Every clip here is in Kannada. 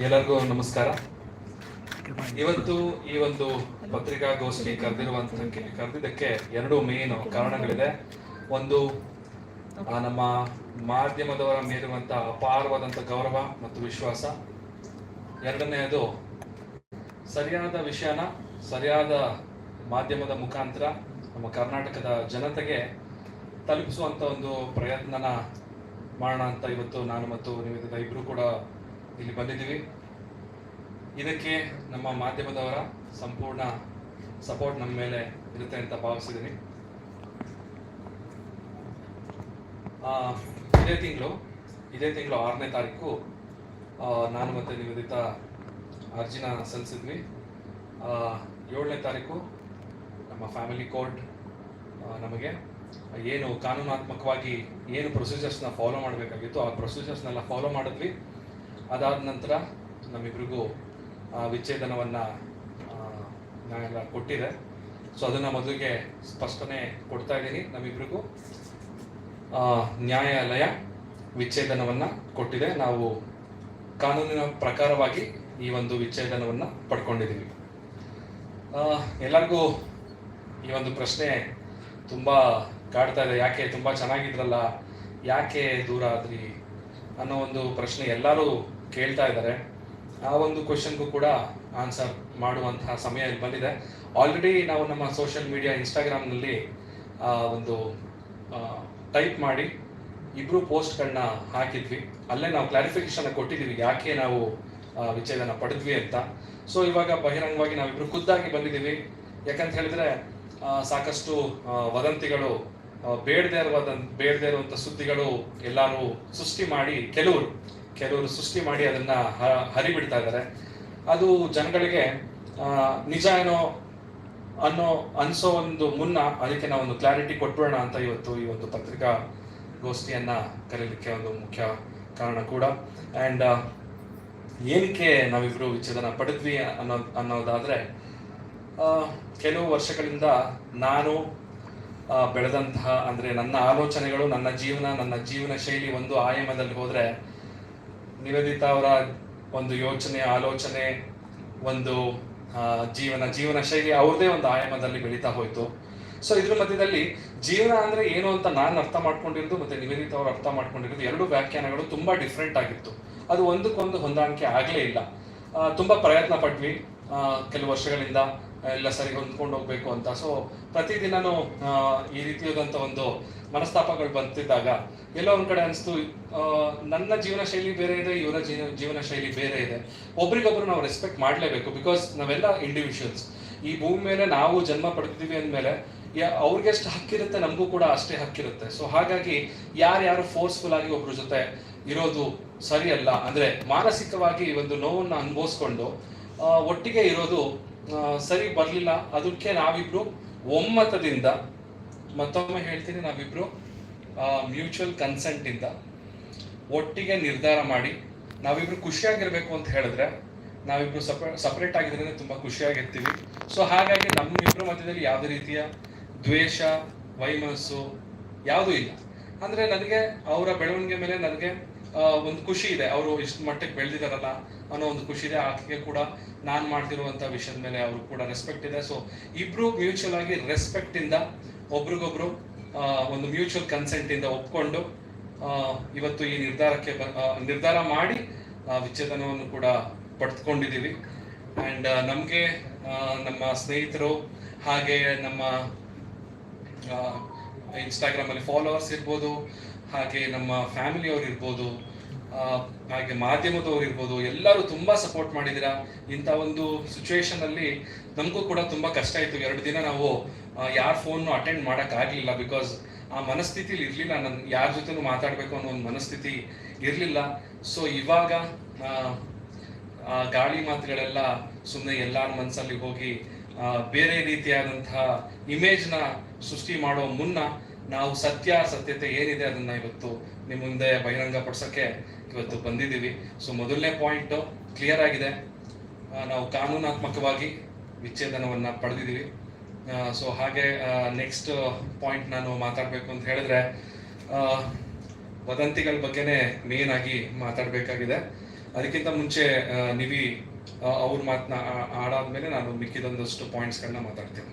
ಎಲ್ಲರಿಗೂ ನಮಸ್ಕಾರ. ಇವತ್ತು ಈ ಒಂದು ಪತ್ರಿಕಾಗೋಷ್ಠಿ ಕರೆದಿರುವಂತಕ್ಕೆ ಕರೆದಿದ್ದಕ್ಕೆ ಎರಡು ಮೇನ್ ಕಾರಣಗಳಿದೆ. ಒಂದು ನಮ್ಮ ಮಾಧ್ಯಮದವರ ಮೇಲಿರುವಂತಹ ಅಪಾರವಾದಂತ ಗೌರವ ಮತ್ತು ವಿಶ್ವಾಸ. ಎರಡನೆಯದು ಸರಿಯಾದ ವಿಷಯನ ಸರಿಯಾದ ಮಾಧ್ಯಮದ ಮುಖಾಂತರ ನಮ್ಮ ಕರ್ನಾಟಕದ ಜನತೆಗೆ ತಲುಪಿಸುವಂತ ಒಂದು ಪ್ರಯತ್ನನ ಮಾಡೋಣ ಅಂತ ಇವತ್ತು ನಾನು ಮತ್ತು ನಿವೇದಿತ ಇಬ್ರು ಕೂಡ ಇಲ್ಲಿ ಬಂದಿದ್ದೀವಿ. ಇದಕ್ಕೆ ನಮ್ಮ ಮಾಧ್ಯಮದವರ ಸಂಪೂರ್ಣ ಸಪೋರ್ಟ್ ನಮ್ಮ ಮೇಲೆ ಇರುತ್ತೆ ಅಂತ ಭಾವಿಸಿದ್ದೀನಿ. ಇದೇ ತಿಂಗಳು ಇದೇ ತಿಂಗಳು ಆರನೇ ತಾರೀಕು ನಾನು ಮತ್ತು ನಿವೇದಿತ ಅರ್ಜಿನ ಸಲ್ಲಿಸಿದ್ವಿ. ಏಳನೇ ತಾರೀಕು ನಮ್ಮ ಫ್ಯಾಮಿಲಿ ಕೋರ್ಟ್ ನಮಗೆ. ಏನು ಕಾನೂನಾತ್ಮಕವಾಗಿ ಏನು ಪ್ರೊಸೀಜರ್ಸ್ನ ಫಾಲೋ ಮಾಡಬೇಕಾಗಿತ್ತು, ಆ ಪ್ರೊಸೀಜರ್ಸ್ನೆಲ್ಲ ಫಾಲೋ ಮಾಡಿದ್ವಿ. ಅದಾದ ನಂತರ ನಮ್ಮಿಬ್ರಿಗೂ ವಿಚ್ಛೇದನವನ್ನು ನ್ಯಾಯಾಲಯ ಕೊಟ್ಟಿದೆ. ಸೊ ಅದನ್ನು ಮೊದಲಿಗೆ ಸ್ಪಷ್ಟನೆ ಕೊಡ್ತಾ ಇದ್ದೀನಿ ನಮ್ಮಿಬ್ರಿಗೂ. ನ್ಯಾಯಾಲಯ ವಿಚ್ಛೇದನವನ್ನು ಕೊಟ್ಟಿದೆ. ನಾವು ಕಾನೂನಿನ ಪ್ರಕಾರವಾಗಿ ಈ ಒಂದು ವಿಚ್ಛೇದನವನ್ನು ಪಡ್ಕೊಂಡಿದ್ದೀವಿ. ಎಲ್ಲರಿಗೂ ಈ ಒಂದು ಪ್ರಶ್ನೆ ತುಂಬಾ ಕಾಡ್ತಾ ಇದೆ. ಯಾಕೆ ತುಂಬಾ ಚೆನ್ನಾಗಿದ್ರಲ್ಲ, ಯಾಕೆ ದೂರ ಆದ್ರಿ ಅನ್ನೋ ಒಂದು ಪ್ರಶ್ನೆ ಎಲ್ಲರೂ ಕೇಳ್ತಾ ಇದ್ದಾರೆ. ಆ ಒಂದು ಕ್ವಶನ್ಗೂ ಕೂಡ ಆನ್ಸರ್ ಮಾಡುವಂತಹ ಸಮಯ ಇಲ್ಲಿ ಬಂದಿದೆ. ಆಲ್ರೆಡಿ ನಾವು ನಮ್ಮ ಸೋಷಿಯಲ್ ಮೀಡಿಯಾ ಇನ್ಸ್ಟಾಗ್ರಾಮ್ನಲ್ಲಿ ಒಂದು ಟೈಪ್ ಮಾಡಿ ಇಬ್ರು ಪೋಸ್ಟ್ಗಳನ್ನ ಹಾಕಿದ್ವಿ. ಅಲ್ಲೇ ನಾವು ಕ್ಲಾರಿಫಿಕೇಶನ್ ಕೊಟ್ಟಿದ್ದೀವಿ, ಯಾಕೆ ನಾವು ವಿಚ್ಛೇದನ ಪಡೆದ್ವಿ ಅಂತ. ಸೊ ಇವಾಗ ಬಹಿರಂಗವಾಗಿ ನಾವಿಬ್ರು ಖುದ್ದಾಗಿ ಬಂದಿದ್ದೀವಿ. ಯಾಕಂತ ಹೇಳಿದ್ರೆ ಸಾಕಷ್ಟು ವದಂತಿಗಳು ಬೇಡದೇ ಇರುವ ಬೇಡದೇ ಇರುವಂತ ಸುದ್ದಿಗಳು ಎಲ್ಲಾರು ಸೃಷ್ಟಿ ಮಾಡಿ, ಕೆಲವರು ಕೆಲವರು ಸೃಷ್ಟಿ ಮಾಡಿ ಅದನ್ನ ಹರಿಬಿಡ್ತಾ ಇದ್ದಾರೆ. ಅದು ಜನಗಳಿಗೆ ನಿಜ ಏನೋ ಅನ್ನೋ, ಅನ್ಸೋ ಒಂದು ಮುನ್ನ ಅದಕ್ಕೆ ನಾವು ಒಂದು ಕ್ಲಾರಿಟಿ ಕೊಟ್ಬಿಡೋಣ ಅಂತ ಇವತ್ತು ಈ ಒಂದು ಪತ್ರಿಕಾ ಗೋಷ್ಠಿಯನ್ನ ಕರೀಲಿಕ್ಕೆ ಒಂದು ಮುಖ್ಯ ಕಾರಣ ಕೂಡ. ಅಂಡ್ ಏನಕ್ಕೆ ನಾವಿಬ್ರು ವಿಚ್ಛೇದನ ಪಡೆದ್ವಿ ಅನ್ನೋ, ಅನ್ನೋದಾದ್ರೆ ಕೆಲವು ವರ್ಷಗಳಿಂದ ನಾನು ಬೆಳೆದಂತಹ ಅಂದ್ರೆ ನನ್ನ ಆಲೋಚನೆಗಳು, ನನ್ನ ಜೀವನ ನನ್ನ ಜೀವನ ಶೈಲಿ ಒಂದು ಆಯಾಮದಲ್ಲಿ ಹೋದರೆ ನಿವೇದಿತ ಅವರ ಒಂದು ಯೋಚನೆ, ಆಲೋಚನೆ, ಒಂದು ಜೀವನ ಜೀವನ ಶೈಲಿ ಅವ್ರದೇ ಒಂದು ಆಯಾಮದಲ್ಲಿ ಬೆಳೀತಾ ಹೋಯ್ತು. ಸೊ ಇದ್ರ ಮಧ್ಯದಲ್ಲಿ ಜೀವನ ಅಂದ್ರೆ ಏನು ಅಂತ ನಾನು ಅರ್ಥ ಮಾಡ್ಕೊಂಡಿರೋದು ಮತ್ತೆ ನಿವೇದಿತ ಅವರು ಅರ್ಥ ಮಾಡ್ಕೊಂಡಿರೋದು ಎರಡು ವ್ಯಾಖ್ಯಾನಗಳು ತುಂಬಾ ಡಿಫ್ರೆಂಟ್ ಆಗಿತ್ತು. ಅದು ಒಂದಕ್ಕೊಂದು ಹೊಂದಾಣಿಕೆ ಆಗಲೇ ಇಲ್ಲ. ತುಂಬ ಪ್ರಯತ್ನ ಪಟ್ವಿ ಕೆಲವು ವರ್ಷಗಳಿಂದ. ಎಲ್ಲ ಸರಿ ಹೊಂದ್ಕೊಂಡು ಹೋಗ್ಬೇಕು ಅಂತ. ಸೊ ಪ್ರತಿದಿನನೂ ಈ ರೀತಿಯಾದಂಥ ಒಂದು ಮನಸ್ತಾಪಗಳು ಬಂತಿದ್ದಾಗ ಎಲ್ಲೋ ಒಂದ್ ಕಡೆ ಅನಿಸ್ತು ನನ್ನ ಜೀವನ ಶೈಲಿ ಬೇರೆ ಇದೆ, ಇವರ ಜೀವ ಜೀವನ ಶೈಲಿ ಬೇರೆ ಇದೆ. ಒಬ್ರಿಗೊಬ್ರು ನಾವು ರೆಸ್ಪೆಕ್ಟ್ ಮಾಡಲೇಬೇಕು ಬಿಕಾಸ್ ನಾವೆಲ್ಲ ಇಂಡಿವಿಜುವಲ್ಸ್ ಈ ಭೂಮಿ ಮೇಲೆ ನಾವು ಜನ್ಮ ಪಡೆದಿದ್ದೀವಿ ಅಂದಮೇಲೆ ಅವ್ರಿಗೆ ಎಷ್ಟು ಹಕ್ಕಿರುತ್ತೆ, ನಮಗೂ ಕೂಡ ಅಷ್ಟೇ ಹಕ್ಕಿರುತ್ತೆ. ಸೊ ಹಾಗಾಗಿ ಯಾರ್ಯಾರು ಫೋರ್ಸ್ಫುಲ್ ಆಗಿ ಒಬ್ರ ಜೊತೆ ಇರೋದು ಸರಿಯಲ್ಲ. ಅಂದ್ರೆ ಮಾನಸಿಕವಾಗಿ ಒಂದು ನೋವನ್ನು ಅನುಭವಿಸ್ಕೊಂಡು ಒಟ್ಟಿಗೆ ಇರೋದು ಸರಿ ಬರ್ಲಿಲ್ಲ. ಅದಕ್ಕೆ ನಾವಿಬ್ರು ಒಮ್ಮತದಿಂದ ಮತ್ತೊಮ್ಮೆ ಹೇಳ್ತೀನಿ, ನಾವಿಬ್ರು ಮ್ಯೂಚುವಲ್ ಕನ್ಸೆಂಟ್ ಇಂದ ಒಟ್ಟಿಗೆ ನಿರ್ಧಾರ ಮಾಡಿ, ನಾವಿಬ್ರು ಖುಷಿಯಾಗಿರ್ಬೇಕು ಅಂತ ಹೇಳಿದ್ರೆ ನಾವಿಬ್ರು ಸಪರೇಟ್ ಆಗಿದ್ರೆ ತುಂಬಾ ಖುಷಿಯಾಗಿರ್ತೀವಿ. ಸೊ ಹಾಗಾಗಿ ನಮ್ಮಿಬ್ರು ಮಧ್ಯದಲ್ಲಿ ಯಾವುದೇ ರೀತಿಯ ದ್ವೇಷ, ವೈಮನಸ್ಸು ಯಾವುದೂ ಇಲ್ಲ. ಅಂದ್ರೆ ನನಗೆ ಅವರ ಬೆಳವಣಿಗೆ ಮೇಲೆ ನನಗೆ ಒಂದು ಖುಷಿ ಇದೆ. ಅವರು ಇಷ್ಟು ಮಟ್ಟಕ್ಕೆ ಬೆಳೆದಿದಾರಲ್ಲ ಅನ್ನೋ ಒಂದು ಖುಷಿ ಇದೆ. ಆಕೆಗೆ ಕೂಡ ನಾನು ಮಾಡ್ತಿರುವಂತ ವಿಷಯದ ಮೇಲೆ ಅವರು ಕೂಡ ರೆಸ್ಪೆಕ್ಟ್ ಇದೆ. ಸೊ ಇಬ್ರು ಮ್ಯೂಚುವಲ್ ಆಗಿ ರೆಸ್ಪೆಕ್ಟ್ ಇಂದ ಒಬ್ರಿಗೊಬ್ರು ಒಂದು ಮ್ಯೂಚುವಲ್ ಕನ್ಸೆಂಟ್ ಇಂದ ಒಪ್ಕೊಂಡು ಇವತ್ತು ಈ ನಿರ್ಧಾರಕ್ಕೆ ನಿರ್ಧಾರ ಮಾಡಿ ವಿಚ್ಛೇದನವನ್ನು ಕೂಡ ಪಡೆದುಕೊಂಡಿದ್ದೀವಿ ಅಂಡ್ ನಮಗೆ ನಮ್ಮ ಸ್ನೇಹಿತರು ಹಾಗೆ ನಮ್ಮ ಇನ್ಸ್ಟಾಗ್ರಾಮಲ್ಲಿ ಫಾಲೋವರ್ಸ್ ಇರ್ಬೋದು, ಹಾಗೆ ನಮ್ಮ ಫ್ಯಾಮಿಲಿಯವ್ರು ಇರ್ಬೋದು ಹಾಗೆ ಮಾಧ್ಯಮದವ್ರು ಇರ್ಬೋದು ಎಲ್ಲರೂ ತುಂಬಾ ಸಪೋರ್ಟ್ ಮಾಡಿದ್ದೀರಾ? ಇಂಥ ಒಂದು ಸಿಚುವೇಶನ್ ಅಲ್ಲಿ ನಮಗೂ ಕೂಡ ತುಂಬಾ ಕಷ್ಟ ಆಯ್ತು. ಎರಡು ದಿನ ನಾವು ಯಾರ ಫೋನ್ ಅಟೆಂಡ್ ಮಾಡಕ್ ಆಗ್ಲಿಲ್ಲ ಬಿಕಾಸ್ ಆ ಮನಸ್ಥಿತಿಲಿ ಇರ್ಲಿಲ್ಲ. ನನ್, ಯಾರ ಜೊತೆನೂ ಮಾತಾಡ್ಬೇಕು ಅನ್ನೋ ಒಂದು ಮನಸ್ಥಿತಿ ಇರ್ಲಿಲ್ಲ. ಸೊ ಇವಾಗ ಗಾಳಿ ಮಾತುಗಳೆಲ್ಲ ಸುಮ್ಮನೆ ಎಲ್ಲಾರ ಮನಸ್ಸಲ್ಲಿ ಹೋಗಿ ಬೇರೆ ರೀತಿಯಾದಂತಹ ಇಮೇಜ್ನ ಸೃಷ್ಟಿ ಮಾಡೋ ಮುನ್ನ ನಾವು ಸತ್ಯ, ಸತ್ಯತೆ ಏನಿದೆ ಅದನ್ನ ಇವತ್ತು ನಿಮ್ಮ ಮುಂದೆ ಬಹಿರಂಗ ಪಡಿಸೋಕೆ ಇವತ್ತು ಬಂದಿದ್ದೀವಿ. ಸೊ ಮೊದಲನೇ ಪಾಯಿಂಟ್ ಕ್ಲಿಯರ್ ಆಗಿದೆ. ನಾವು ಕಾನೂನಾತ್ಮಕವಾಗಿ ವಿಚ್ಛೇದನವನ್ನು ಪಡೆದಿದ್ದೀವಿ. ಸೊ ಹಾಗೆ ನೆಕ್ಸ್ಟ್ ಪಾಯಿಂಟ್ ನಾನು ಮಾತಾಡಬೇಕು ಅಂತ ಹೇಳಿದ್ರೆ ವದಂತಿಗಳ ಬಗ್ಗೆನೇ ಮೇನ್ ಆಗಿ ಮಾತಾಡಬೇಕಾಗಿದೆ. ಅದಕ್ಕಿಂತ ಮುಂಚೆ ನಿವಿ ಅವ್ರ ಮಾತನ್ನ ಆಡಾದ್ಮೇಲೆ ನಾನು ಮಿಕ್ಕಿದೊಂದಷ್ಟು ಪಾಯಿಂಟ್ಸ್ಗಳನ್ನ ಮಾತಾಡ್ತೀನಿ.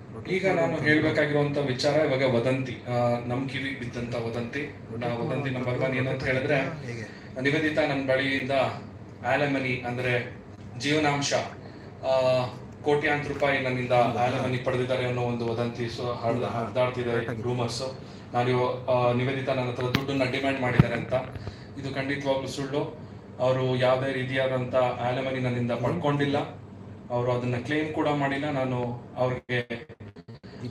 ಈಗ ನಾನು ಹೇಳ್ಬೇಕಾಗಿರುವಂತ ವಿಚಾರ ಇವಾಗ ವದಂತಿ. ನಮ್ ಕಿವಿ ಬಿದ್ದಂತ ವದಂತಿ. ವದಂತಿ ನಂಬರ್ ಒನ್ ಏನಂತ ಹೇಳಿದ್ರೆ ನಿಗದಿತ ನನ್ ನನ್ನ ಬಳಿಯಿಂದ ಆಲಮನಿ ಅಂದ್ರೆ ಜೀವನಾಂಶ ಆ, ಕೋಟ್ಯಾಂತರ ರೂಪಾಯಿ ನನ್ನಿಂದ ಆಲಮನಿ ಪಡೆದಿದ್ದಾರೆ ಅನ್ನೋ ಒಂದು ವದಂತಿ ಸೊ ಹರಿದ ಹರಿದಾಡ್ತಿದೆ ರೂಮರ್ಸ್ ನಾನು ನಿವೇದಿತ ನನ್ನ ಹತ್ರ ದುಡ್ಡನ್ನ ಡಿಮ್ಯಾಂಡ್ ಮಾಡಿದ್ದಾರೆ ಅಂತ. ಇದು ಖಂಡಿತವಾಗ್ಲೂ ಸುಳ್ಳು. ಅವರು ಯಾವುದೇ ರೀತಿಯಾದಂತ ಆಲಮನಿ ನನ್ನಿಂದ ಪಡ್ಕೊಂಡಿಲ್ಲ. ಅವರು ಅದನ್ನ ಕ್ಲೇಮ್ ಕೂಡ ಮಾಡಿಲ್ಲ. ನಾನು ಅವ್ರಿಗೆ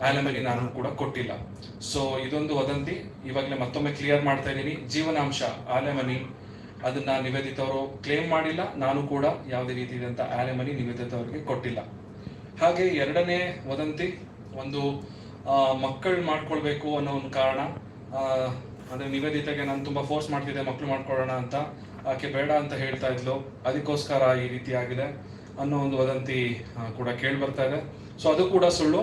ಆಲಮನಿ ನಾನು ಕೂಡ ಕೊಟ್ಟಿಲ್ಲ. ಸೊ ಇದೊಂದು ವದಂತಿ. ಇವಾಗಲೇ ಮತ್ತೊಮ್ಮೆ ಕ್ಲಿಯರ್ ಮಾಡ್ತಾ ಇದ್ದೀನಿ. ಜೀವನಾಂಶ, ಆಲೆಮನಿ, ಅದನ್ನ ನಿವೇದಿತ ಅವರು ಕ್ಲೇಮ್ ಮಾಡಿಲ್ಲ. ನಾನು ಕೂಡ ಯಾವುದೇ ರೀತಿಯಾದಂತ ಆಲೆಮನಿ ನಿವೇದಿತ ಅವರಿಗೆ ಕೊಟ್ಟಿಲ್ಲ. ಹಾಗೆ ಎರಡನೇ ವದಂತಿ, ಒಂದು ಮಕ್ಕಳು ಮಾಡ್ಕೊಳ್ಬೇಕು ಅನ್ನೋ ಒಂದು ಕಾರಣ. ಅಂದ್ರೆ ನಿವೇದಿತಗೆ ನಾನು ತುಂಬಾ ಫೋರ್ಸ್ ಮಾಡ್ತಿದ್ದೆ ಮಕ್ಕಳು ಮಾಡ್ಕೊಳ್ಳೋಣ ಅಂತ. ಆಕೆ ಬೇಡ ಅಂತ ಹೇಳ್ತಾ ಇದ್ಲು. ಅದಕ್ಕೋಸ್ಕರ ಈ ರೀತಿ ಆಗಿದೆ ಅನ್ನೋ ಒಂದು ವದಂತಿ ಕೂಡ ಕೇಳಿ ಬರ್ತಾ ಇದೆ. ಸೊ ಅದು ಕೂಡ ಸುಳ್ಳು.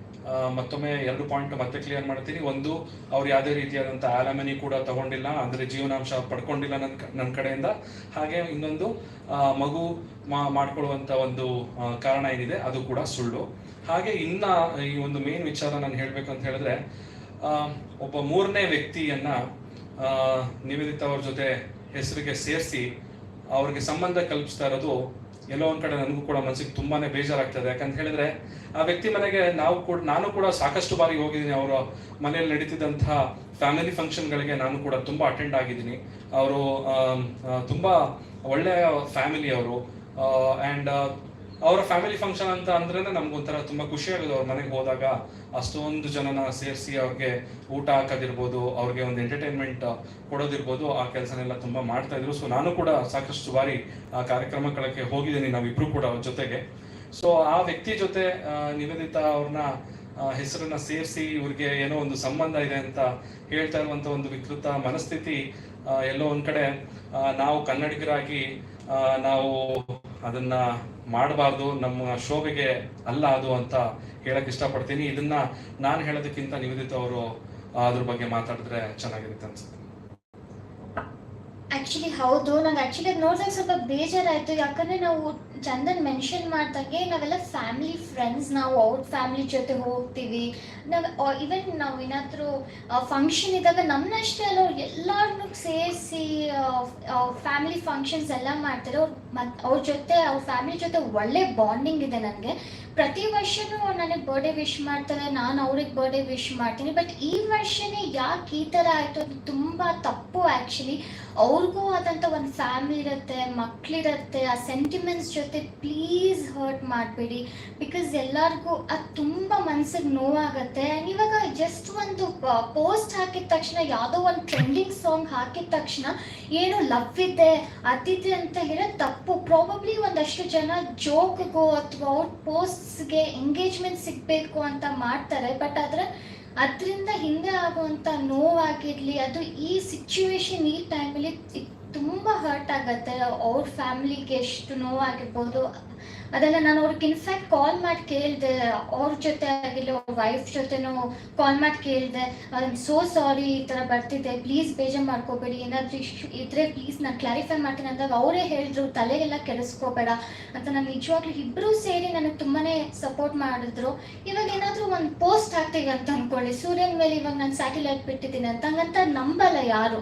ಮತ್ತೊಮ್ಮೆ ಎರಡು ಪಾಯಿಂಟ್ ಮತ್ತೆ ಕ್ಲಿಯರ್ ಮಾಡ್ತೀನಿ. ಒಂದು, ಅವ್ರು ಯಾವುದೇ ರೀತಿಯಾದಂಥ ಆಲಮನಿ ಕೂಡ ತಗೊಂಡಿಲ್ಲ, ಅಂದ್ರೆ ಜೀವನಾಂಶ ಪಡ್ಕೊಂಡಿಲ್ಲ ನನ್ನ ನನ್ನ ಕಡೆಯಿಂದ. ಹಾಗೆ ಇನ್ನೊಂದು ಮಗು ಮಾಡ್ಕೊಳ್ಳುವಂತ ಒಂದು ಕಾರಣ ಏನಿದೆ, ಅದು ಕೂಡ ಸುಳ್ಳು. ಹಾಗೆ ಇನ್ನ ಈ ಒಂದು ಮೇನ್ ವಿಚಾರ ನಾನು ಹೇಳ್ಬೇಕು ಅಂತ ಹೇಳಿದ್ರೆ ಒಬ್ಬ ಮೂರನೇ ವ್ಯಕ್ತಿಯನ್ನ ನಿವೇದಿತ ಅವ್ರ ಜೊತೆ ಹೆಸರಿಗೆ ಸೇರಿಸಿ, ಅವ್ರಿಗೆ ಸಂಬಂಧ ಕಲ್ಪಿಸ್ತಾ ಇರೋದು ಎಲ್ಲೋ ಒಂದ್ ಕಡೆ ನನಗೂ ಕೂಡ ಮನಸ್ಸಿಗೆ ತುಂಬಾನೇ ಬೇಜಾರಾಗ್ತದೆ. ಯಾಕಂತ ಹೇಳಿದ್ರೆ, ಆ ವ್ಯಕ್ತಿ ಮನೆಗೆ ನಾವು ಕೂಡ, ನಾನು ಕೂಡ ಸಾಕಷ್ಟು ಬಾರಿ ಹೋಗಿದ್ದೀನಿ. ಅವರ ಮನೆಯಲ್ಲಿ ನಡೀತಿದ್ದಂತಹ ಫ್ಯಾಮಿಲಿ ಫಂಕ್ಷನ್ಗಳಿಗೆ ನಾನು ಕೂಡ ತುಂಬಾ ಅಟೆಂಡ್ ಆಗಿದ್ದೀನಿ. ಅವರು ತುಂಬಾ ಒಳ್ಳೆಯ ಫ್ಯಾಮಿಲಿ ಅವರು. ಆ್ಯಂಡ್ ಅವರ ಫ್ಯಾಮಿಲಿ ಫಂಕ್ಷನ್ ಅಂತ ಅಂದ್ರೆ ನಮ್ಗೊಂಥರ ತುಂಬಾ ಖುಷಿ ಆಗೋದು. ಅವ್ರ ಮನೆಗೆ ಹೋದಾಗ ಅಷ್ಟೊಂದು ಜನನ ಸೇರಿಸಿ ಅವ್ರಿಗೆ ಊಟ ಹಾಕೋದಿರ್ಬೋದು, ಅವ್ರಿಗೆ ಒಂದು ಎಂಟರ್ಟೈನ್ಮೆಂಟ್ ಕೊಡೋದಿರ್ಬೋದು, ಆ ಕೆಲಸನೆಲ್ಲ ತುಂಬಾ ಮಾಡ್ತಾ ಇದ್ರು ಸೊ ನಾನು ಕೂಡ ಸಾಕಷ್ಟು ಬಾರಿ ಆ ಕಾರ್ಯಕ್ರಮಗಳಿಗೆ ಹೋಗಿದ್ದೀನಿ, ನಾವಿಬ್ರು ಕೂಡ ಅವ್ರ ಜೊತೆಗೆ. ಸೊ ಆ ವ್ಯಕ್ತಿ ಜೊತೆ ನಿವೇದಿತ ಅವ್ರನ್ನ ಹೆಸರನ್ನ ಸೇರಿಸಿ ಇವ್ರಿಗೆ ಏನೋ ಒಂದು ಸಂಬಂಧ ಇದೆ ಅಂತ ಹೇಳ್ತಾ ಇರುವಂತ ಒಂದು ವಿಕೃತ ಮನಸ್ಥಿತಿ ಎಲ್ಲೋ ಒಂದ್ ಕಡೆ ನಾವು ಕನ್ನಡಿಗರಾಗಿ ನಾವು ಅದನ್ನ ಮಾಡಬಾರ್ದು, ನಮ್ಮ ಶೋಭೆಗೆ ಅಲ್ಲ ಅದು ಅಂತ ಹೇಳಕ್ ಇಷ್ಟಪಡ್ತೀನಿ. ಇದನ್ನ ನಾನು ಹೇಳೋದಕ್ಕಿಂತ ನಿವೇದಿತ ಅವರು ಅದ್ರ ಬಗ್ಗೆ ಮಾತಾಡಿದ್ರೆ ಚೆನ್ನಾಗಿರುತ್ತೆ ಅನ್ಸುತ್ತೆ. ಆಕ್ಚುಲಿ ಹೌದು. ನಂಗೆ ಆಕ್ಚುಲಿ ನೋಡಿದಾಗ ಸ್ವಲ್ಪ ಬೇಜಾರಾಯಿತು. ಯಾಕಂದ್ರೆ ನಾವು ಚಂದನ್ ಮೆನ್ಷನ್ ಮಾಡ್ದಾಗೆ ನಾವೆಲ್ಲ ಫ್ಯಾಮಿಲಿ ಫ್ರೆಂಡ್ಸ್ ನಾವು ಅವ್ರ ಫ್ಯಾಮಿಲಿ ಜೊತೆ ಹೋಗ್ತೀವಿ. ನಾವು ಇವನ್ ನಾವು ಏನಾದರೂ ಫಂಕ್ಷನ್ ಇದ್ದಾಗ ನಮ್ಮನ್ನಷ್ಟೇ ಅಲ್ಲ, ಅವ್ರು ಎಲ್ಲರನ್ನೂ ಸೇರಿಸಿ ಫ್ಯಾಮಿಲಿ ಫಂಕ್ಷನ್ಸ್ ಎಲ್ಲ ಮಾಡ್ತಾರೆ. ಅವ್ರು ಮತ್ತು ಅವ್ರ ಜೊತೆ, ಅವ್ರ ಫ್ಯಾಮಿಲಿ ಜೊತೆ ಒಳ್ಳೆ ಬಾಂಡಿಂಗ್ ಇದೆ ನನಗೆ. ಪ್ರತಿ ವರ್ಷನೂ ನನಗೆ ಬರ್ಡೇ ವಿಶ್ ಮಾಡ್ತಾರೆ, ನಾನು ಅವ್ರಿಗೆ ಬರ್ಡೇ ವಿಶ್ ಮಾಡ್ತೀನಿ. ಬಟ್ ಈ ವರ್ಷನೇ ಯಾಕೆ ಈ ಥರ ಆಯಿತು ಅದು ತುಂಬ ತಪ್ಪು ಆ್ಯಕ್ಚುಲಿ ಅವ್ರಿಗೂ ಆದಂಥ ಒಂದು ಫ್ಯಾಮಿಲಿ ಇರುತ್ತೆ ಮಕ್ಕಳಿರುತ್ತೆ ಆ ಸೆಂಟಿಮೆಂಟ್ಸ್ ಜೊತೆ ಪ್ಲೀಸ್ ಹರ್ಟ್ ಮಾಡಬೇಡಿ. ಬಿಕಾಸ್ ಎಲ್ಲರಿಗೂ ಅದು ತುಂಬ ಮನ್ಸಿಗೆ ನೋವಾಗುತ್ತೆ. ಆ್ಯಂಡ್ ಇವಾಗ ಜಸ್ಟ್ ಒಂದು ಪೋಸ್ಟ್ ಹಾಕಿದ ತಕ್ಷಣ, ಯಾವುದೋ ಒಂದು ಟ್ರೆಂಡಿಂಗ್ ಸಾಂಗ್ ಹಾಕಿದ ತಕ್ಷಣ ಏನು ಲವ್ ಇದೆ ಅದಿದೆ ಅಂತ ಹೇಳೋದು ತಪ್ಪು. ಪ್ರಾಬಬ್ಲಿ ಒಂದಷ್ಟು ಜನ ಜೋಕ್ಗೋ ಅಥವಾ ಅವ್ರ ಪೋಸ್ಟ್ಸ್ಗೆ ಎಂಗೇಜ್ಮೆಂಟ್ ಸಿಗಬೇಕು ಅಂತ ಮಾಡ್ತಾರೆ. ಬಟ್ ಆದರೆ ಅದರಿಂದ ಹಿಂದೆ ಆಗುವಂಥ ನೋವಾಗಿರ್ಲಿ, ಅದು ಈ ಸಿಚುವೇಶನ್ ಈ ಟೈಮಲ್ಲಿ ತುಂಬಾ ಹರ್ಟ್ ಆಗುತ್ತೆ. ಅವ್ರ ಫ್ಯಾಮಿಲಿಗೆ ಎಷ್ಟು ನೋವಾಗಿರ್ಬೋದು. ಅದೆಲ್ಲ ನಾನು ಅವ್ರಿಗೆ ಇನ್ಫ್ಯಾಕ್ಟ್ ಕಾಲ್ ಮಾಡಿ ಕೇಳಿದೆ, ಅವ್ರ ಜೊತೆ ಆಗಿಲ್ಲ ವೈಫ್ ಜೊತೆನೂ ಕಾಲ್ ಮಾಡಿ ಕೇಳಿದೆ ಸೋ ಸಾರಿ ಈ ಥರ ಬರ್ತಿದ್ದೆ ಪ್ಲೀಸ್ ಬೇಜಾರು ಮಾಡ್ಕೋಬೇಡಿ, ಏನಾದರೂ ಇಶ್ಯೂ ಇದ್ರೆ ಪ್ಲೀಸ್ ನಾನು ಕ್ಲಾರಿಫೈ ಮಾಡ್ತೀನಿ ಅಂದಾಗ ಅವರೇ ಹೇಳಿದ್ರು, ತಲೆಗೆಲ್ಲ ಕೆಡಿಸ್ಕೋಬೇಡ ಅಂತ ನಾನು ನಿಜವಾಗ್ಲೂ ಇಬ್ಬರೂ ಸೇರಿ ನನಗೆ ತುಂಬಾ ಸಪೋರ್ಟ್ ಮಾಡಿದ್ರು. ಇವಾಗ ಏನಾದರೂ ಒಂದು ಪೋಸ್ಟ್ ಹಾಕ್ತೀವಿ ಅಂತ ಅಂದ್ಕೊಳ್ಳಿ ಸೂರ್ಯನ ಮೇಲೆ ಇವಾಗ ನಾನು ಸ್ಯಾಟಲೈಟ್ ಬಿಟ್ಟಿದ್ದೀನಿ ಅಂತ ಹಂಗಂತ ನಂಬಲ್ಲ ಯಾರು.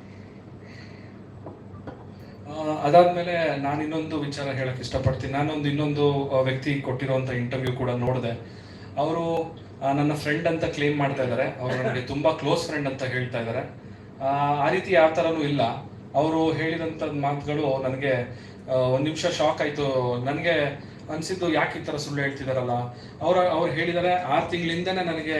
ಅದಾದ್ಮೇಲೆ ನಾನು ಇನ್ನೊಂದು ವಿಚಾರ ಹೇಳಕ್ ಇಷ್ಟಪಡ್ತೀನಿ. ನಾನೊಂದು ಇನ್ನೊಂದು ವ್ಯಕ್ತಿ ಕೊಟ್ಟಿರುವಂತ ಇಂಟರ್ವ್ಯೂ ಕೂಡ ನೋಡಿದೆ. ಅವರು ನನ್ನ ಫ್ರೆಂಡ್ ಅಂತ ಕ್ಲೇಮ್ ಮಾಡ್ತಾ ಇದ್ದಾರೆ ಅವರು ನನಗೆ ತುಂಬಾ ಕ್ಲೋಸ್ ಫ್ರೆಂಡ್ ಅಂತ ಹೇಳ್ತಾ ಇದ್ದಾರೆ ಆ, ರೀತಿ ಯಾವ ಥರನೂ ಇಲ್ಲ. ಅವರು ಹೇಳಿದಂತ ಮಾತುಗಳು ನನಗೆ ಒಂದು ನಿಮಿಷ ಶಾಕ್ ಆಯ್ತು. ನನಗೆ ಅನ್ಸಿದ್ದು ಯಾಕೆ ಈ ಥರ ಸುಳ್ಳು ಹೇಳ್ತಿದಾರಲ್ಲ? ಅವ್ರ ಅವ್ರು ಹೇಳಿದ್ದಾರೆ ಆರು ತಿಂಗಳಿಂದನೇ ನನಗೆ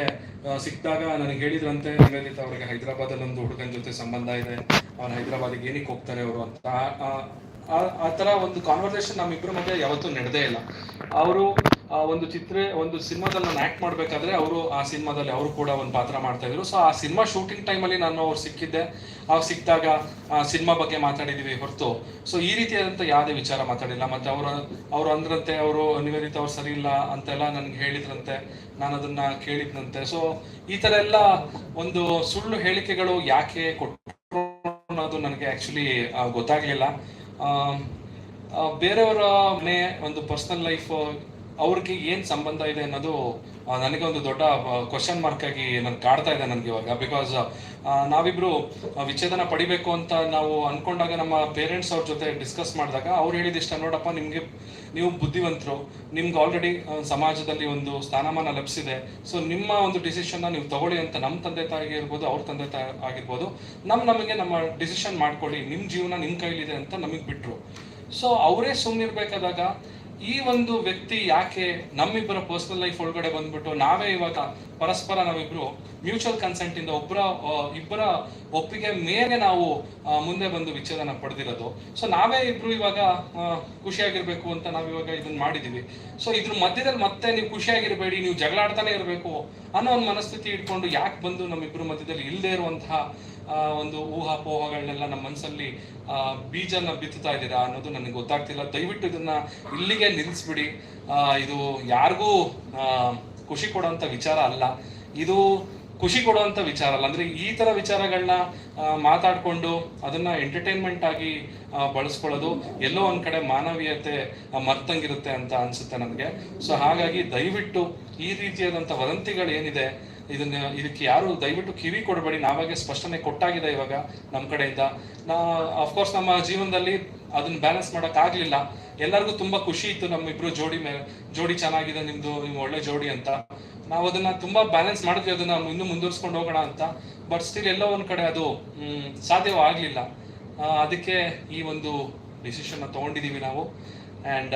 ಸಿಕ್ಕಿದಾಗ ನನಗೆ ಹೇಳಿದ್ರಂತೆ ನಿವೇದಿತ ಅವರಿಗೆ ಹೈದರಾಬಾದಲ್ಲಿ ಒಂದು ಹುಡುಗನ ಜೊತೆ ಸಂಬಂಧ ಇದೆ. ಅವ್ನು ಹೈದರಾಬಾದಿಗೆ ಏನಕ್ಕೆ ಹೋಗ್ತಾನೆ ಅವರು ಅಂತ. ಆ- ತರ ಒಂದು ಕಾನ್ವರ್ಸೇಷನ್ ನಮ್ಮಿಬ್ಬರ ಮಧ್ಯೆ ಯಾವತ್ತೂ ನಡೆದೇ ಇಲ್ಲ. ಅವರು ಒಂದು ಚಿತ್ರ, ಒಂದು ಸಿನಿಮಾದಲ್ಲಿ ನಾನು ಆಕ್ಟ್ ಮಾಡಬೇಕಾದ್ರೆ ಅವರು ಆ ಸಿನಿಮಾದಲ್ಲಿ ಅವರು ಕೂಡ ಒಂದು ಪಾತ್ರ ಮಾಡ್ತಾ ಇದ್ರು. ಸೊ ಆ ಸಿನಿಮಾ ಶೂಟಿಂಗ್ ಟೈಮಲ್ಲಿ ನಾನು ಅವ್ರು ಸಿಕ್ಕಿದ್ದೆ. ಅವ್ರು ಸಿಕ್ಕಿದಾಗ ಸಿನಿಮಾ ಬಗ್ಗೆ ಮಾತಾಡಿದೀವಿ ಹೊರತು. ಸೊ ಈ ರೀತಿಯಾದಂಥ ಯಾವುದೇ ವಿಚಾರ ಮಾತಾಡಿಲ್ಲ. ಮತ್ತೆ ಅವರು, ಅವ್ರು ಅಂದ್ರಂತೆ, ಅವರು ನಿವೇದಿತ ಅವ್ರು ಸರಿ ಇಲ್ಲ ಅಂತೆಲ್ಲ ನನಗೆ ಹೇಳಿದ್ರಂತೆ. ನಾನು ಅದನ್ನ ಕೇಳಿದ್ನಂತೆ. ಸೊ ಈ ತರ ಎಲ್ಲ ಒಂದು ಸುಳ್ಳು ಹೇಳಿಕೆಗಳು ಯಾಕೆ ಕೊಟ್ಟರು ಅನ್ನೋದು ನನಗೆ ಆಕ್ಚುಲಿ ಗೊತ್ತಾಗ್ಲಿಲ್ಲ. ಬೇರೆಯವರ ಮನೆ ಒಂದು ಪರ್ಸನಲ್ ಲೈಫ್ ಅವ್ರಿಗೆ ಏನ್ ಸಂಬಂಧ ಇದೆ ಅನ್ನೋದು ನನಗೆ ಒಂದು ದೊಡ್ಡ ಕ್ವಶನ್ ಮಾರ್ಕ್ ಆಗಿ ನನ್ ಕಾಡ್ತಾ ಇದೆ ನನಗೆ ಇವಾಗ ಬಿಕಾಸ್ ನಾವಿಬ್ರು ವಿಚ್ಛೇದನ ಪಡಿಬೇಕು ಅಂತ ನಾವು ಅನ್ಕೊಂಡಾಗ ನಮ್ಮ ಪೇರೆಂಟ್ಸ್ ಅವ್ರ ಜೊತೆ ಡಿಸ್ಕಸ್ ಮಾಡಿದಾಗ ಅವ್ರು ಹೇಳಿದಿಷ್ಟ ನೋಡಪ್ಪ, ನಿಮ್ಗೆ ನೀವು ಬುದ್ಧಿವಂತರು, ನಿಮ್ಗೆ ಆಲ್ರೆಡಿ ಸಮಾಜದಲ್ಲಿ ಒಂದು ಸ್ಥಾನಮಾನ ಲಭಿಸಿದೆ. ಸೊ ನಿಮ್ಮ ಒಂದು ಡಿಸಿಷನ್ನ ನೀವು ತಗೊಳ್ಳಿ ಅಂತ ನಮ್ಮ ತಂದೆ ತಾಯಿ ಇರ್ಬೋದು, ಅವ್ರ ತಂದೆ ತಾಯಿ ಆಗಿರ್ಬೋದು, ನಮ್ ನಮಗೆ ನಮ್ಮ ಡಿಸಿಷನ್ ಮಾಡ್ಕೊಳ್ಳಿ ನಿಮ್ಮ ಜೀವನ ನಿಮ್ಮ ಕೈಲಿದೆ ಅಂತ ನಮಗೆ ಬಿಟ್ರು. ಸೊ ಅವರೇ ಸುಮ್ಮನಿರ್ಬೇಕಾದಾಗ ಈ ಒಂದು ವ್ಯಕ್ತಿ ಯಾಕೆ ನಮ್ಮಿಬ್ಬರ ಪರ್ಸನಲ್ ಲೈಫ್ ಒಳಗಡೆ ಬಂದ್ಬಿಟ್ಟು ನಾವೇ ಇವಾಗ ಪರಸ್ಪರ ನಾವಿಬ್ರು ಮ್ಯೂಚುವಲ್ ಕನ್ಸೆಂಟ್ ಇಂದ ಒಬ್ಬರ ಇಬ್ಬರ ಒಪ್ಪಿಗೆ ಮೇಲೆ ನಾವು ಮುಂದೆ ಬಂದು ವಿಚ್ಛೇದನ ಪಡೆದಿರೋದು. ಸೊ ನಾವೇ ಇಬ್ರು ಇವಾಗ ಖುಷಿಯಾಗಿರ್ಬೇಕು ಅಂತ ನಾವು ಇವಾಗ ಇದನ್ನ ಮಾಡಿದೀವಿ. ಸೊ ಇದ್ರ ಮಧ್ಯದಲ್ಲಿ ಮತ್ತೆ ನೀವು ಖುಷಿಯಾಗಿರ್ಬೇಡಿ, ನೀವು ಜಗಳಾಡ್ತಾನೆ ಇರಬೇಕು ಅನ್ನೋ ಒಂದು ಮನಸ್ಥಿತಿ ಇಟ್ಕೊಂಡು ಯಾಕೆ ಬಂದು ನಮ್ಮಿಬ್ರು ಮಧ್ಯದಲ್ಲಿ ಇಲ್ಲದೆ ಇರುವಂತಹ ಒಂದು ಊಹಾಪೋಹಗಳನ್ನೆಲ್ಲ ನಮ್ಮ ಮನಸ್ಸಲ್ಲಿ ಆ, ಬೀಜನ ಬಿತ್ತುತ್ತಾ ಇದ್ದೀರಾ ಅನ್ನೋದು ನನಗೆ ಗೊತ್ತಾಗ್ತಿಲ್ಲ. ದಯವಿಟ್ಟು ಇದನ್ನ ಇಲ್ಲಿಗೆ ನಿಲ್ಲಿಸ್ಬಿಡಿ ಆ, ಇದು ಯಾರಿಗೂ ಆ, ಖುಷಿ ಕೊಡುವಂತ ವಿಚಾರ ಅಲ್ಲ. ಇದು ಖುಷಿ ಕೊಡುವಂತ ವಿಚಾರ ಅಲ್ಲ. ಅಂದ್ರೆ ಈ ತರ ವಿಚಾರಗಳನ್ನ ಮಾತಾಡ್ಕೊಂಡು ಅದನ್ನ ಎಂಟರ್ಟೈನ್ಮೆಂಟ್ ಆಗಿ ಆ, ಬಳಸ್ಕೊಳ್ಳೋದು ಎಲ್ಲೋ ಒಂದ್ ಕಡೆ ಮಾನವೀಯತೆ ಆ, ಮರ್ತಂಗಿರುತ್ತೆ ಅಂತ ಅನ್ಸುತ್ತೆ ನನಗೆ ಸೊ ಹಾಗಾಗಿ ದಯವಿಟ್ಟು ಈ ರೀತಿಯಾದಂಥ ವದಂತಿಗಳು ಏನಿದೆ ಇದನ್ನ ಇದಕ್ಕೆ ಯಾರು ದಯವಿಟ್ಟು ಕಿವಿ ಕೊಡಬೇಡಿ. ನಾವಾಗೆ ಸ್ಪಷ್ಟನೆ ಕೊಟ್ಟಾಗಿದೆ ಇವಾಗ ನಮ್ಮ ಕಡೆಯಿಂದ. ನಾ ಅಫ್ಕೋರ್ಸ್ ನಮ್ಮ ಜೀವನದಲ್ಲಿ ಅದನ್ನ ಬ್ಯಾಲೆನ್ಸ್ ಮಾಡಕ್ ಆಗ್ಲಿಲ್ಲ. ಎಲ್ಲರಿಗೂ ತುಂಬಾ ಖುಷಿ ಇತ್ತು ನಮ್ಮಿಬ್ರು ಜೋಡಿ ಮೇಲೆ ಜೋಡಿ ಚೆನ್ನಾಗಿದೆ, ನಿಮ್ದು ನಿಮ್ ಒಳ್ಳೆ ಜೋಡಿ ಅಂತ. ನಾವು ಅದನ್ನ ತುಂಬಾ ಬ್ಯಾಲೆನ್ಸ್ ಮಾಡಿದ್ವಿ, ಅದನ್ನ ಇನ್ನೂ ಮುಂದುವರ್ಸ್ಕೊಂಡು ಹೋಗೋಣ ಅಂತ. ಬಟ್ ಸ್ಟಿಲ್ ಎಲ್ಲೋ ಒಂದ್ ಕಡೆ ಅದು, ಹ್ಮ್ ಸಾಧ್ಯವಾಗ್ಲಿಲ್ಲ ಅದಕ್ಕೆ ಈ ಒಂದು ಡಿಸಿಷನ್ ತಗೊಂಡಿದೀವಿ ನಾವು. ಅಂಡ್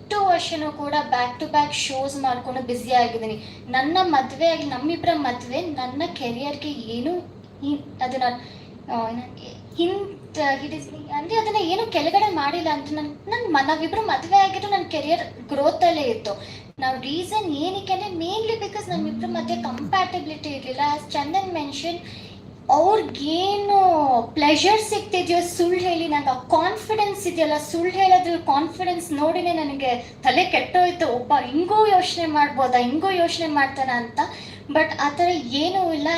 ವರ್ಷನೂ ಕೂಡ ಬ್ಯಾಕ್ ಟು ಬ್ಯಾಕ್ ಶೋಸ್ ಮಾಡಿಕೊಂಡು ಬ್ಯುಸಿ ಆಗಿದ್ದೀನಿ. ನನ್ನ ಮದುವೆ ಆಗಿ ನಮ್ಮಿಬ್ಬರ ಮದುವೆ, ನನ್ನ ಕೆರಿಯರ್ಗೆ ಏನು ಅದನ್ನ ಹಿಂಟ್ ಹಿಡಿಸ್ಲಿ ಅಂದರೆ ಅದನ್ನ ಏನು ಕೆಳಗಡೆ ಮಾಡಿಲ್ಲ ಅಂತ ನನ್ನ ನನ್ನ ನಾವಿಬ್ರು ಮದುವೆ ಆಗಿದ್ರು ನನ್ನ ಕೆರಿಯರ್ ಗ್ರೋತಲ್ಲೇ ಇತ್ತು. ನಾವು ರೀಸನ್ ಏನಕ್ಕೆ ಅಂದರೆ ಮೇನ್ಲಿ ಬಿಕಾಸ್ ನಮ್ಮಿಬ್ಬರ ಮಧ್ಯೆ ಕಂಪ್ಯಾಟಬಿಲಿಟಿ ಇರಲಿಲ್ಲ. ಚಂದನ್ ಮೆನ್ಷನ್ ಅವ್ರಿಗೇನು ಪ್ಲೆಷರ್ ಸಿಗ್ತಿದೆಯೋ, ಸುಳ್ಳು ಹೇಳಿ ನಂಗೆ ಆ ಕಾನ್ಫಿಡೆನ್ಸ್ ಇದೆಯಲ್ಲ, ಸುಳ್ಳು ಹೇಳೋದ್ರಲ್ಲಿ ಕಾನ್ಫಿಡೆನ್ಸ್ ನೋಡಿನೇ ನನಗೆ ತಲೆ ಕೆಟ್ಟೋಯ್ತು. ಒಬ್ಬ ಹಿಂಗೂ ಯೋಚನೆ ಮಾಡ್ಬೋದಾ, ಹಿಂಗೂ ಯೋಚನೆ ಮಾಡ್ತಾನ ಅಂತ. ಬಟ್ ಆ ಥರ ಏನೂ ಇಲ್ಲ.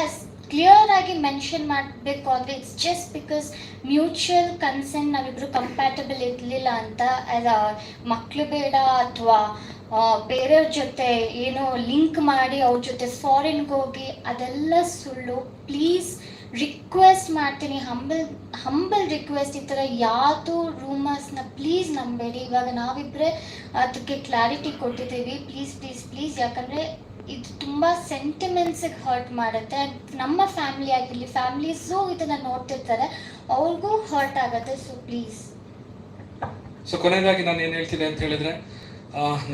ಕ್ಲಿಯರ್ ಆಗಿ ಮೆನ್ಷನ್ ಮಾಡಬೇಕು ಅಂದರೆ it's just because mutual consent ನಾವಿಬ್ರು ಕಂಪ್ಯಾಟಬಲ್ ಇರಲಿಲ್ಲ ಅಂತ. ಮಕ್ಕಳು ಬೇಡ ಅಥವಾ ಬೇರೆಯವ್ರ ಜೊತೆ ಏನೋ ಲಿಂಕ್ ಮಾಡಿ ಅವ್ರ ಜೊತೆ ಫಾರಿನ್ಗೆ ಹೋಗಿ, ಅದೆಲ್ಲ ಸುಳ್ಳು. ಪ್ಲೀಸ್ ರಿಕ್ವೆಸ್ಟ್ ಮಾಡ್ತೀನಿ ಹಂಬಲ್ ಹಂಬಲ್ ರಿಕ್ವೆಸ್ಟ್ ಈ ಥರ ಯಾವುದು ರೂಮರ್ಸ್ನ ಪ್ಲೀಸ್ ನಂಬೇಡಿ. ಇವಾಗ ನಾವಿಬ್ಬರೇ ಅದಕ್ಕೆ ಕ್ಲಾರಿಟಿ ಕೊಟ್ಟಿದ್ದೀವಿ. ಪ್ಲೀಸ್ ಪ್ಲೀಸ್ ಪ್ಲೀಸ್ ಯಾಕಂದರೆ ಇದು ತುಂಬ ಸೆಂಟಿಮೆಂಟ್ಸಿಗೆ ಹರ್ಟ್ ಮಾಡುತ್ತೆ. ನಮ್ಮ ಫ್ಯಾಮಿಲಿ ಆಗಿರಲಿ ಫ್ಯಾಮಿಲೀಸು ಇದನ್ನು ನೋಡ್ತಿರ್ತಾರೆ. ಅವ್ರಿಗೂ ಹರ್ಟ್ ಆಗುತ್ತೆ. ಸೊ ಪ್ಲೀಸ್ ಸೊ ಕೊನೆಯದಾಗಿ ನಾನು ಏನು ಹೇಳ್ತೀನಿ ಅಂತ ಹೇಳಿದ್ರೆ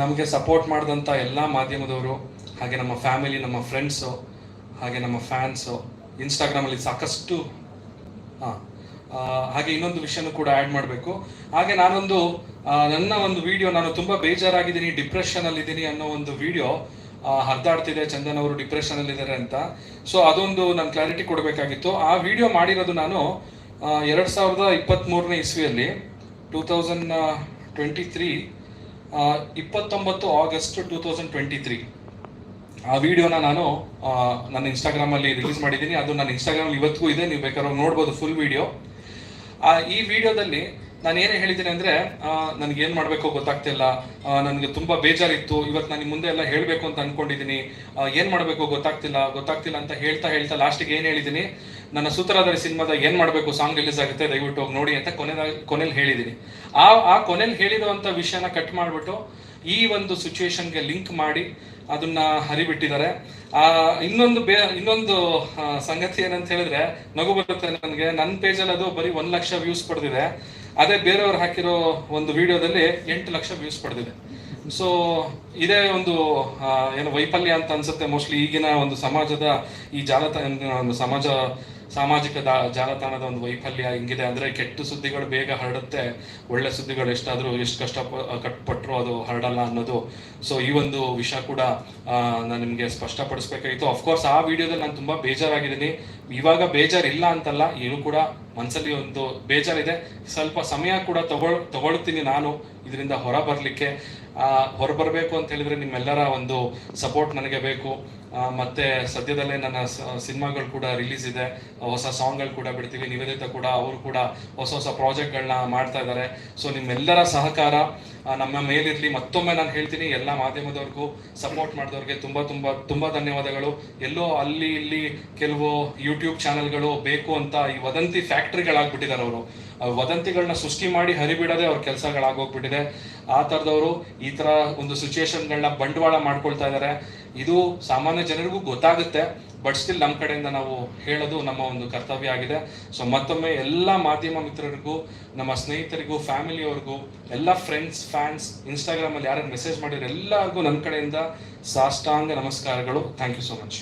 ನಮಗೆ ಸಪೋರ್ಟ್ ಮಾಡಿದಂಥ ಎಲ್ಲ ಮಾಧ್ಯಮದವರು, ಹಾಗೆ ನಮ್ಮ ಫ್ಯಾಮಿಲಿ ನಮ್ಮ ಫ್ರೆಂಡ್ಸು ಹಾಗೆ ನಮ್ಮ ಫ್ಯಾನ್ಸು ಇನ್ಸ್ಟಾಗ್ರಾಮಲ್ಲಿ ಸಾಕಷ್ಟು ಹಾಂ ಹಾಗೆ ಇನ್ನೊಂದು ವಿಷಯನೂ ಕೂಡ ಆ್ಯಡ್ ಮಾಡಬೇಕು. ಹಾಗೆ ನಾನೊಂದು ನನ್ನ ಒಂದು ವಿಡಿಯೋ ನಾನು ತುಂಬ ಬೇಜಾರಾಗಿದ್ದೀನಿ ಡಿಪ್ರೆಷನಲ್ಲಿದ್ದೀನಿ ಅನ್ನೋ ಒಂದು ವಿಡಿಯೋ ಹರಿದಾಡ್ತಿದೆ ಚಂದನ್ ಅವರು ಡಿಪ್ರೆಷನಲ್ಲಿದ್ದಾರೆ ಅಂತ. ಸೊ ಅದೊಂದು ನಾನು ಕ್ಲಾರಿಟಿ ಕೊಡಬೇಕಾಗಿತ್ತು. ಆ ವಿಡಿಯೋ ಮಾಡಿರೋದು ನಾನು ಎರಡು ಸಾವಿರದ ಇಪ್ಪತ್ತ್ಮೂರನೇ ಇಸ್ವಿಯಲ್ಲಿ ಟೂ ತೌಸಂಡ್ ಟ್ವೆಂಟಿ ತ್ರೀ ಇಪ್ಪತ್ತೊಂಬತ್ತು August two thousand twenty three ಆ ವಿಡಿಯೋನ ನಾನು ನನ್ನ ಇನ್ಸ್ಟಾಗ್ರಾಮ್ ಅಲ್ಲಿ ರಿಲೀಸ್ ಮಾಡಿದ್ದೀನಿ. ಅದು ನನ್ನ ಇನ್ಸ್ಟಾಗ್ರಾಮಲ್ಲಿ ಇವತ್ತಿಗೂ ಇದೆ. ನೀವು ಬೇಕಾದ್ರೆ ನೋಡ್ಬೋದು ಫುಲ್ ವಿಡಿಯೋ ಆ, ಈ ವಿಡಿಯೋದಲ್ಲಿ ನಾನು ಏನು ಹೇಳಿದ್ದೀನಿ ಅಂದ್ರೆ ನನಗೆ ಏನು ಮಾಡಬೇಕು ಗೊತ್ತಾಗ್ತಿಲ್ಲ ನನಗೆ ತುಂಬಾ ಬೇಜಾರಿತ್ತು. ಇವತ್ತು ನಾನು ಮುಂದೆ ಎಲ್ಲ ಹೇಳಬೇಕು ಅಂತ ಅನ್ಕೊಂಡಿದ್ದೀನಿ. ಏನು ಮಾಡಬೇಕು ಗೊತ್ತಾಗ್ತಿಲ್ಲ ಗೊತ್ತಾಗ್ತಿಲ್ಲ ಅಂತ ಹೇಳ್ತಾ ಹೇಳ್ತಾ ಲಾಸ್ಟಿಗೆ ಏನು ಹೇಳಿದ್ದೀನಿ? ನನ್ನ ಸೂತ್ರಧಾರಿ ಸಿನಿಮಾದ ಏನು ಮಾಡಬೇಕು ಸಾಂಗ್ ರಿಲೀಸ್ ಆಗುತ್ತೆ, ದಯವಿಟ್ಟು ಹೋಗಿ ನೋಡಿ ಅಂತ ಕೊನೆ ಕೊನೆಯಲ್ಲಿ ಹೇಳಿದ್ದೀನಿ. ಆ ಆ ಕೊನೆಯಲ್ಲಿ ಹೇಳಿರುವಂಥ ವಿಷಯನ ಕಟ್ ಮಾಡಿಬಿಟ್ಟು ಈ ಒಂದು ಸಿಚುವೇಶನ್ಗೆ ಲಿಂಕ್ ಮಾಡಿ ಅದನ್ನ ಹರಿಬಿಟ್ಟಿದ್ದಾರೆ. ಆ, ಇನ್ನೊಂದು ಬೇ, ಇನ್ನೊಂದು ಸಂಗತಿ ಏನಂತ ಹೇಳಿದ್ರೆ, ನಗು ಬರುತ್ತೆ ನನಗೆ. ನನ್ನ ಪೇಜಲ್ಲಿ ಅದು ಬರೀ ಒಂದು ಲಕ್ಷ ವ್ಯೂಸ್ ಪಡೆದಿದೆ. ಅದೇ ಬೇರೆಯವ್ರು ಹಾಕಿರೋ ಒಂದು ವಿಡಿಯೋದಲ್ಲಿ ಎಂಟು ಲಕ್ಷ ವ್ಯೂಸ್ ಪಡೆದಿದೆ. ಸೊ ಇದೇ ಒಂದು ಏನು ವೈಫಲ್ಯ ಅಂತ ಅನ್ಸುತ್ತೆ ಮೋಸ್ಟ್ಲಿ ಈಗಿನ ಒಂದು ಸಮಾಜದ, ಈ ಜಾಲತಾಣ ಒಂದು ಸಮಾಜ ಸಾಮಾಜಿಕ ದಾ- ಜಾಲತಾಣದ ಒಂದು ವೈಫಲ್ಯ ಹಿಂಗಿದೆ ಅಂದ್ರೆ ಕೆಟ್ಟ ಸುದ್ದಿಗಳು ಬೇಗ ಹರಡುತ್ತೆ, ಒಳ್ಳೆ ಸುದ್ದಿಗಳು ಎಷ್ಟಾದ್ರೂ ಎಷ್ಟು ಕಷ್ಟ ಕಟ್ಪಟ್ರು ಅದು ಹರಡಲ್ಲ ಅನ್ನೋದು. ಸೊ ಈ ಒಂದು ವಿಷಯ ಕೂಡ ನಾನು ನಿಮಗೆ ಸ್ಪಷ್ಟಪಡಿಸ್ಬೇಕಾಗಿತ್ತು. ಅಫ್ಕೋರ್ಸ್ ಆ ವಿಡಿಯೋದಲ್ಲಿ ನಾನು ತುಂಬಾ ಬೇಜಾರಾಗಿದ್ದೀನಿ. ಇವಾಗ ಬೇಜಾರಿಲ್ಲ ಅಂತಲ್ಲ, ಏನು ಕೂಡ ಮನಸ್ಸಲ್ಲಿ ಒಂದು ಬೇಜಾರಿದೆ. ಸ್ವಲ್ಪ ಸಮಯ ಕೂಡ ತಗೊಳ್, ತಗೊಳ್ತೀನಿ ನಾನು ಇದರಿಂದ ಹೊರ ಬರಲಿಕ್ಕೆ. ಹೊರ ಬರಬೇಕು ಅಂತ ಹೇಳಿದ್ರೆ ನಿಮ್ಮೆಲ್ಲರ ಒಂದು ಸಪೋರ್ಟ್ ನನಗೆ ಬೇಕು. ಮತ್ತೆ ಸದ್ಯದಲ್ಲೇ ನನ್ನ ಸಿನಿಮಾಗಳು ಕೂಡ ರಿಲೀಸ್ ಇದೆ. ಹೊಸ ಸಾಂಗ್ಗಳು ಕೂಡ ಬಿಡ್ತೀವಿ. ನಿವೇದಿತ ಕೂಡ, ಅವರು ಕೂಡ ಹೊಸ ಹೊಸ ಪ್ರಾಜೆಕ್ಟ್ಗಳನ್ನ ಮಾಡ್ತಾ ಇದ್ದಾರೆ ಸೊ ನಿಮ್ಮೆಲ್ಲರ ಸಹಕಾರ ನಮ್ಮ ಮೇಲಿರಲಿ. ಮತ್ತೊಮ್ಮೆ ನಾನು ಹೇಳ್ತೀನಿ, ಎಲ್ಲ ಮಾಧ್ಯಮದವ್ರಿಗೂ ಸಪೋರ್ಟ್ ಮಾಡಿದವ್ರಿಗೆ ತುಂಬ ತುಂಬ ತುಂಬ ಧನ್ಯವಾದಗಳು. ಎಲ್ಲೋ ಅಲ್ಲಿ ಇಲ್ಲಿ ಕೆಲವು ಯೂಟ್ಯೂಬ್ ಚಾನೆಲ್ಗಳು ಬೇಕು ಅಂತ ಈ ವದಂತಿ ಫ್ಯಾಕ್ಟ್ರಿಗಳಾಗ್ಬಿಟ್ಟಿದ್ದಾರೆ ಅವರು. ವದಂತಿಗಳನ್ನ ಸೃಷ್ಟಿ ಮಾಡಿ ಹರಿಬಿಡದೆ ಅವ್ರ ಕೆಲಸಗಳಾಗೋಗ್ಬಿಟ್ಟಿದೆ ಆ ಥರದವರು ಈ ಥರ ಒಂದು ಸಿಚುಯೇಷನ್ಗಳನ್ನ ಬಂಡವಾಳ ಮಾಡ್ಕೊಳ್ತಾ ಇದ್ದಾರೆ ಇದು ಸಾಮಾನ್ಯ ಜನರಿಗೂ ಗೊತ್ತಾಗುತ್ತೆ ಬಟ್ ಸ್ಟಿಲ್ ನಮ್ಮ ಕಡೆಯಿಂದ ನಾವು ಹೇಳೋದು ನಮ್ಮ ಒಂದು ಕರ್ತವ್ಯ ಆಗಿದೆ. ಸೊ ಮತ್ತೊಮ್ಮೆ ಎಲ್ಲ ಮಾಧ್ಯಮ ಮಿತ್ರರಿಗೂ, ನಮ್ಮ ಸ್ನೇಹಿತರಿಗೂ ಫ್ಯಾಮಿಲಿಯವ್ರಿಗೂ ಎಲ್ಲ ಫ್ರೆಂಡ್ಸ್ ಫ್ಯಾನ್ಸ್ ಇನ್ಸ್ಟಾಗ್ರಾಮಲ್ಲಿ ಯಾರು ಮೆಸೇಜ್ ಮಾಡಿರೋ ಎಲ್ಲರಿಗೂ ನನ್ನ ಕಡೆಯಿಂದ ಸಾಷ್ಟಾಂಗ ನಮಸ್ಕಾರಗಳು. Thank you so much